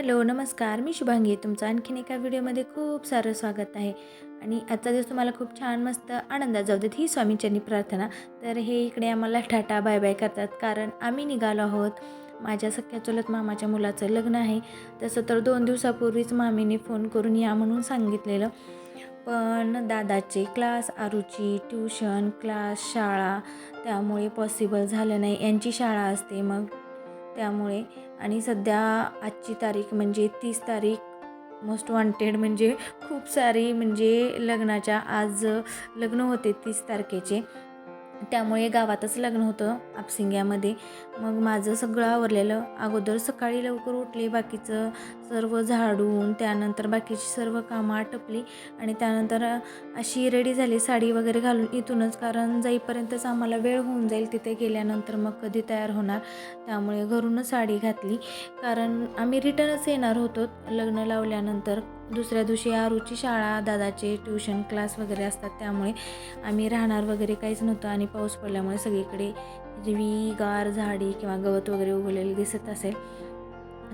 Hello नमस्कार. मी शुभांगी. तुमचं आणखीन एका व्हिडिओमध्ये खूप सारं स्वागत आहे. आणि आजचा दिवस तुम्हाला खूप छान मस्त आनंदात जाऊ देत ही स्वामींच्यांनी प्रार्थना. तर हे इकडे आम्हाला टाटा बाय बाय करतात. कारण आम्ही निघालो आहोत माझ्या सख्या चुलत मामाच्या मुलाचं लग्न आहे. तसं तर दोन दिवसापूर्वीच मामीने फोन करून या म्हणून सांगितलेलं. पण दादाचे क्लास आरूची ट्युशन क्लास शाळा त्यामुळे पॉसिबल झालं नाही. यांची शाळा असते मग त्यामुळे. आणि सध्या आजची तारीख म्हणजे तीस तारीख मोस्ट वॉन्टेड म्हणजे खूप सारी म्हणजे लग्नाच्या आज लग्न होते तीस तारखेचे. त्यामुळे गावातच लग्न होतं आपसिंग्यामध्ये. मग माझं सगळं आवरलेलं. अगोदर सकाळी लवकर उठले बाकीचं सर्व झाडून त्यानंतर बाकीची सर्व कामं आटपली आणि त्यानंतर अशी रेडी झाली साडी वगैरे घालून इथूनच. कारण जाईपर्यंतच आम्हाला वेळ होऊन जाईल तिथे गेल्यानंतर मग कधी तयार होणार. त्यामुळे घरूनच साडी घातली. कारण आम्ही रिटर्नच येणार होतो लग्न लावल्यानंतर. दुसऱ्या दिवशी आरूची शाळा दादाचे ट्युशन क्लास वगैरे असतात त्यामुळे आम्ही राहणार वगैरे काहीच नव्हतं आणि पाऊस पडल्यामुळे सगळीकडे हिरवी गार झाडी किंवा गवत वगैरे उगवलेली दिसत असेल.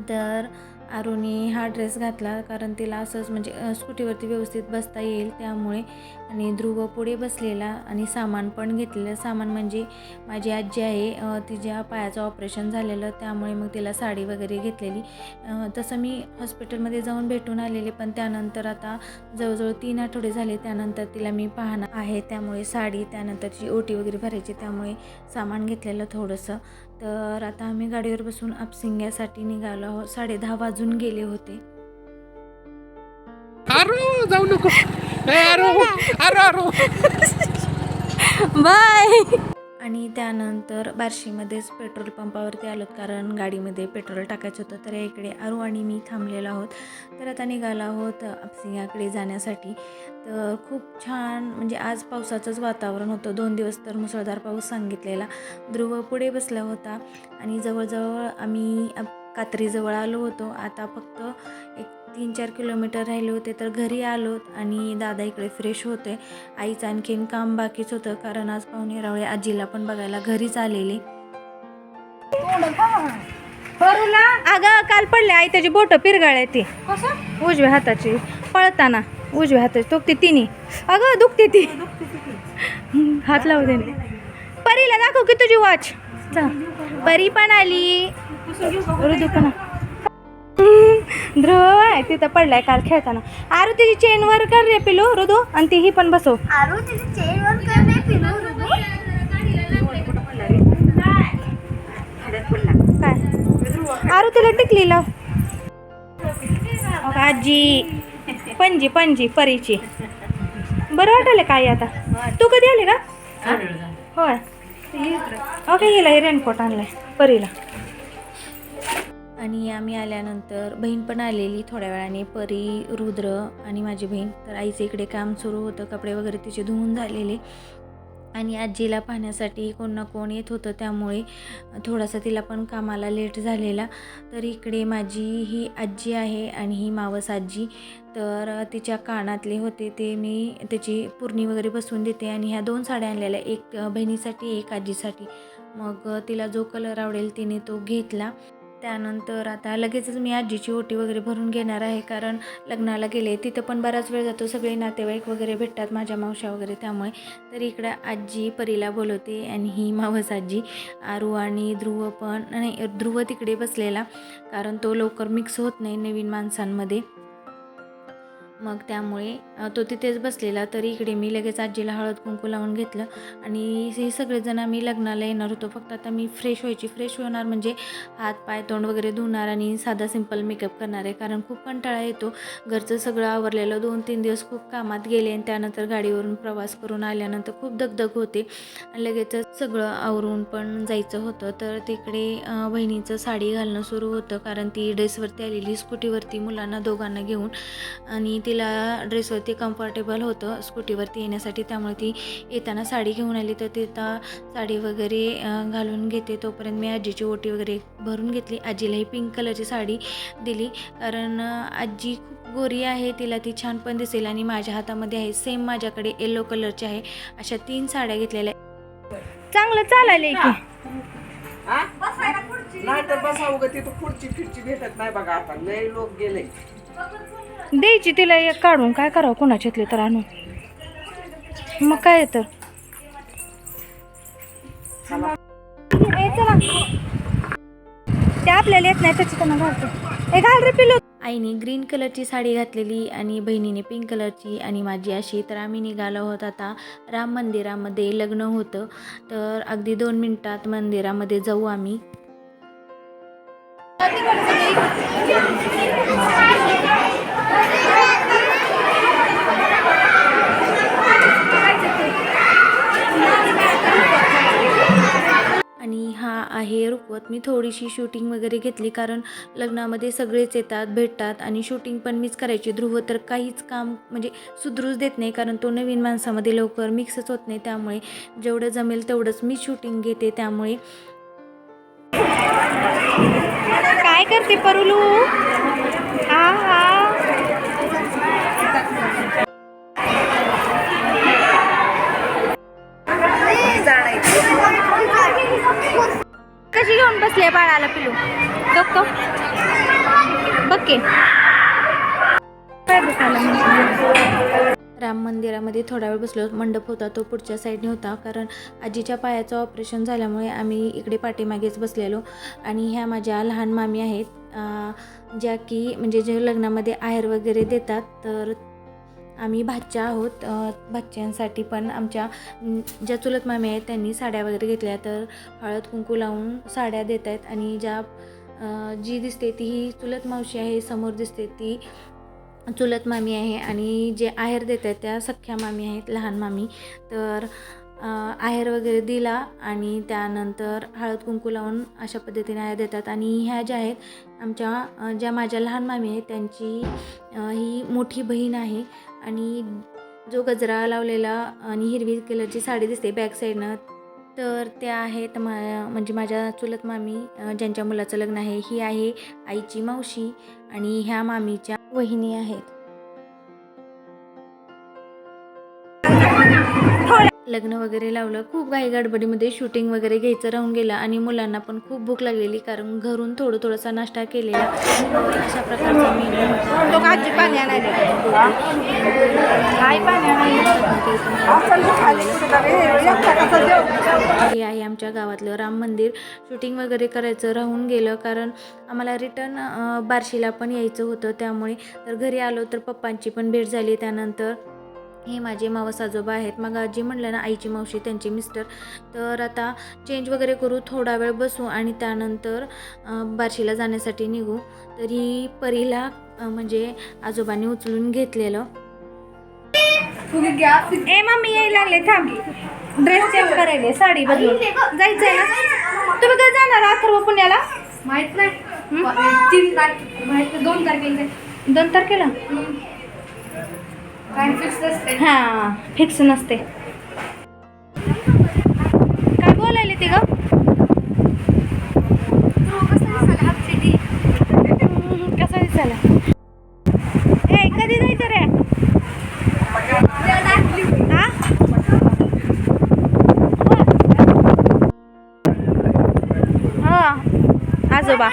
तर अरुणी हा ड्रेस घातला कारण तिला असंच म्हणजे स्कूटीवरती व्यवस्थित बसता येईल त्यामुळे. आणि ध्रुव पुढे बसलेला आणि सामान पण घेतलेलं. सामान म्हणजे माझी आजी आहे तिच्या पायाचं ऑपरेशन झालेलं त्यामुळे मग तिला साडी वगैरे घेतलेली. तसं मी हॉस्पिटलमध्ये जाऊन भेटून आलेले पण त्यानंतर आता जवळजवळ तीन आठवडे झाले त्यानंतर तिला मी पाहणं आहे. त्यामुळे साडी त्यानंतर ओटी वगैरे भरायची त्यामुळे सामान घेतलेलं थोडंसं. तर आता आम्ही गाडीवर बसून आपसिंग्यासाठी निघालो आहोत. साडे दहा वाजून गेले होते. अरे जाऊ नको. बाय. आणि त्यानंतर बार्शीमध्येच पेट्रोल पंपावरती आलोत कारण गाडीमध्ये पेट्रोल टाकायचं होतं. तर इकडे आरू आणि मी थांबलेलो आहोत. तर आता निघालो आहोत आपसिंगाकडे जाण्यासाठी. तर खूप छान म्हणजे आज पावसाचंच वातावरण होतं. दोन दिवस तर मुसळधार पाऊस सांगितलेला. ध्रुव पुढे बसला होता आणि जवळजवळ आम्ही कात्रीजवळ आलो होतो. आता फक्त एक तीन चार किलोमीटर राहिले होते तर घरी आलो आणि दादा इकडे फ्रेश होते. आईचं आणखीन काम बाकीच होतं कारण आज पाहुणे रावळे आजीला पण बघायला घरीच आलेले. अगं काल पडले आई त्याची बोट पिरगाळ ती. उजव्या हाताची पळताना उजव्या हाताची दुखते तिन्ही अगं दुखते ती. हात लावू दे परीला दाखव की तुझी वॉच परी पण आली. ऋतू पण. ध्रुव आहे तिथं पडलाय काल खेळताना. आरू तिची चेन वर कर रे पिलो ऋतू आणि ती ही पण बसव. आरू तिची चेन वर फिरू ऋतू काय? आरू तिला टिकली लाव. आजी पणजी पणजी परीची. बरं वाटलं काय आता? तू कधी आले का होय. ओके हिला हे रेनकोट आणलाय परीला. आणि आम्ही आल्यानंतर बहीण पण आलेली थोड्या वेळाने परी रुद्र आणि माझी बहीण. तर आईचं इकडे काम सुरू होतं कपडे वगैरे तिचे धुवून झालेले. आणि आजीला पाहण्यासाठी कोण ना कोण येत होतं त्यामुळे थोडासा तिला पण कामाला लेट झालेला. तर इकडे माझी ही आजी आहे आणि ही मावस आजी. तर तिच्या कानातले होते ते मी त्याची पुरणी वगैरे बसवून देते आणि ह्या दोन साड्या आणलेल्या एक बहिणीसाठी एक आजीसाठी. मग तिला जो कलर आवडेल तिने तो घेतला. त्यानंतर आता लगेचच मी आजीची ओटी वगैरे भरून घेणार आहे कारण लग्नाला गेले तिथं पण बराच वेळ जातो. सगळे नातेवाईक वगैरे भेटतात माझ्या मावशा वगैरे त्यामुळे तर इकडं आजी परीला बोलवते आणि ही मावस आजी. आरू आणि ध्रुव पण नाही ध्रुव तिकडे बसलेला कारण तो लवकर मिक्स होत नाही नवीन माणसांमध्ये. मग त्यामुळे तो तिथेच बसलेला तरी इकडे मी लगेच आजीला हळद कुंकू लावून घेतलं आणि हे सगळेजण आम्ही लग्नाला येणार होतो. फक्त आता मी फ्रेश व्हायची फ्रेश होणार म्हणजे हात पाय तोंड वगैरे धुणार आणि साधा सिंपल मेकअप करणार आहे. कारण खूप कंटाळा येतो. घरचं सगळं आवरलेलं दोन तीन दिवस खूप कामात गेले आणि त्यानंतर गाडीवरून प्रवास करून आल्यानंतर खूप दगदग होते. आणि लगेचच सगळं आवरून पण जायचं होतं. तर तिकडे बहिणीचं साडी घालणं सुरू होतं. कारण ती ड्रेसवरती आलेली स्कूटीवरती मुलांना दोघांना घेऊन आणि तिला ड्रेसवरती कम्फर्टेबल होतं. स्कूटीवरती येण्यासाठी त्यामुळे ती येताना साडी घेऊन आली. तर तिथं साडी वगैरे घालून घेते. तोपर्यंत मी आजीची ओटी वगैरे भरून घेतली. आजीला ही पिंक कलरची साडी दिली. कारण आजी खूप गोरी आहे. तिला ती छान पण दिसेल. आणि माझ्या हातामध्ये आहे. सेम माझ्याकडे येलो कलरची आहे. अशा तीन साड्या घेतलेल्या चांगलं चालायला की. नाही तर बसावं तिथं खुर्ची फिरची भेटत नाही बघा आता. लय लोक गेले. द्यायची तिला एक काढून. काय करावं? कुणाच्यातले तर आणून. मग काय तर. ते आपल्याला येत नाही त्याची त्यांना घालतो. हे घाल रे पिलो आईने ग्रीन कलरची साडी घातलेली आणि बहिणीने पिंक कलरची आणि माझी अशी. तर आम्ही निघालो आहोत आता राम मंदिरामध्ये लग्न होतं. तर अगदी दोन मिनटात मंदिरामध्ये जाऊ आम्ही आणि हा आहे मी थोडीशी शूटिंग वगैरे घेतली कारण लग्नामध्ये सगळेच येतात भेटतात आणि शूटिंग पण मीच करायची. ध्रुव तर काहीच काम म्हणजे सुधरूच देत नाही कारण तो नवीन माणसामध्ये लवकर मिक्सच होत नाही. त्यामुळे जेवढं जमेल तेवढंच मी शूटिंग घेते. त्यामुळे काय करते परुलू? हा हा. कशी घेऊन बसले बाळाला पिलू. बघतो बघ राम मंदिरामध्ये थोडा वेळ बसलो. मंडप होता तो पुढच्या साईडने होता. कारण आजीच्या पायाचं ऑपरेशन झाल्यामुळे आम्ही इकडे पाठीमागेच बसलेलो. आणि ह्या माझ्या लहान मामी आहेत. ज्या की म्हणजे जे लग्नामध्ये आहेर वगैरे देतात तर आम्ही भाच्या आहोत. भाच्यांसाठी पण आमच्या ज्या चुलत मामी आहेत त्यांनी साड्या वगैरे घेतल्या तर हळद कुंकू लावून साड्या देत आहेत आणि ज्या जी दिसते ती ही चुलत मावशी आहे समोर दिसते ती चुलत मामी आहे आणि जे आहेर देत आहेत त्या सख्ख्या मामी आहेत लहान मामी. तर आहेर वगैरे दिला आणि त्यानंतर हळद कुंकू लावून अशा पद्धतीने आहेर देतात आणि ह्या ज्या आहेत आमच्या ज्या माझ्या लहान मामी आहेत त्यांची ही मोठी बहीण आहे. आणि जो गजरा लावलेला आणि हिरवी कलरची साडी दिसते बॅक साईडनं तर त्या आहेत मा म्हणजे माझ्या चुलत मामी ज्यांच्या मुलाचं लग्न आहे. ही आहे आईची मावशी आणि ह्या मामीच्या वहिनी आहेत. लग्न वगैरे लावलं खूप घाई गडबडीमध्ये शूटिंग वगैरे घ्यायचं राहून गेलं आणि मुलांना पण खूप भूक लागलेली कारण घरून थोडं थोडासा नाश्ता केलेला. अशा प्रकारचा मेनू हे? आहे आमच्या गावातलं राम मंदिर. शूटिंग वगैरे करायचं राहून गेलं कारण आम्हाला रिटर्न बार्शीला पण यायचं होतं त्यामुळे. तर घरी आलो तर पप्पांची पण भेट झाली त्यानंतर. हे माझे मावस आजोबा आहेत. मग आजी म्हणलं ना आईची मावशी त्यांचे मिस्टर तर आता चेंज वगैरे करू थोडा वेळ बसू आणि त्यानंतर बार्शीला जाण्यासाठी निघू. तर ही परीला म्हणजे आजोबांनी उचलून घेतलेलं. ए मम्मी यायला लागले थांब. ड्रेस चेंज करायले साडी बदलून. जायचंय ना? तुम्ही कधी जाणार अथर्व पुण्याला? माहीत नाही. तीन तारखे दोन तारखेला दोन तारखेला? हां फिक्स नसते. काय बोलायले ते ग? कसा दिसायला ए कधी जायचं रे? हो आजोबा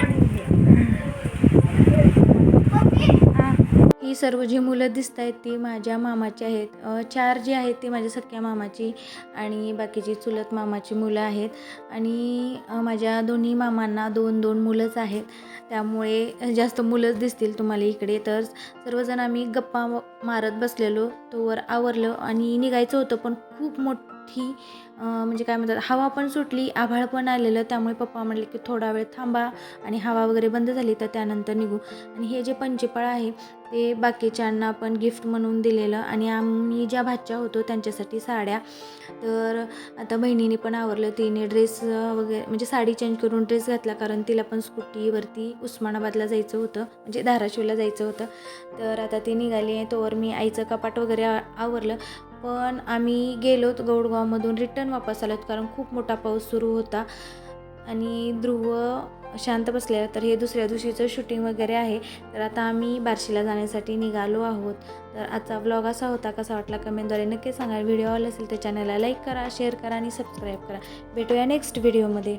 हा ही सर्व जी मुलं दिसत आहेत ती माझ्या मामाची आहेत. चार जी आहेत ती माझ्या सख्या मामाची आणि बाकीची चुलत मामाची मुलं आहेत. आणि माझ्या दोन्ही मामांना दोन दोन मुलंच आहेत. त्यामुळे जास्त मुलंच दिसतील तुम्हाला इकडे. तर सर्वजण आम्ही गप्पा मारत बसलेलो. तोवर आवरलं आणि निघायचं होतं पण खूप मोठं ती म्हणजे काय म्हणतात हवा पण सुटली आभाळ पण आलेलं त्यामुळे पप्पा म्हणले की थोडा वेळ थांबा आणि हवा वगैरे बंद झाली तर त्यानंतर निघू. आणि हे जे पंचेपाळ आहे ते बाकीच्यांना पण गिफ्ट म्हणून दिलेलं आणि आम्ही ज्या भाच्या होतो त्यांच्यासाठी साड्या. तर आता बहिणीने पण आवरलं तिने ड्रेस वगैरे म्हणजे साडी चेंज करून ड्रेस घातला कारण तिला पण स्कूटीवरती उस्मानाबादला जायचं होतं म्हणजे धाराशिवला जायचं होतं. तर आता ती निघाली आहे तोवर मी आईचं कपाट वगैरे आ- आवरलं. पण आम्ही गेलोत गौडगावमधून रिटर्न वापस आलोत कारण खूप मोठा पाऊस सुरू होता. आणि ध्रुव शांत बसलेला तर हे दुसऱ्या दिवशीचं शूटिंग वगैरे आहे. तर आता आम्ही बार्शीला जाण्यासाठी निघालो आहोत. तर आजचा ब्लॉग असा होता कसा वाटला कमेंटद्वारे नक्की सांगा. व्हिडिओ आवडला असेल तर चॅनलला लाईक करा शेअर करा आणि सबस्क्राईब करा. भेटूया नेक्स्ट व्हिडिओमध्ये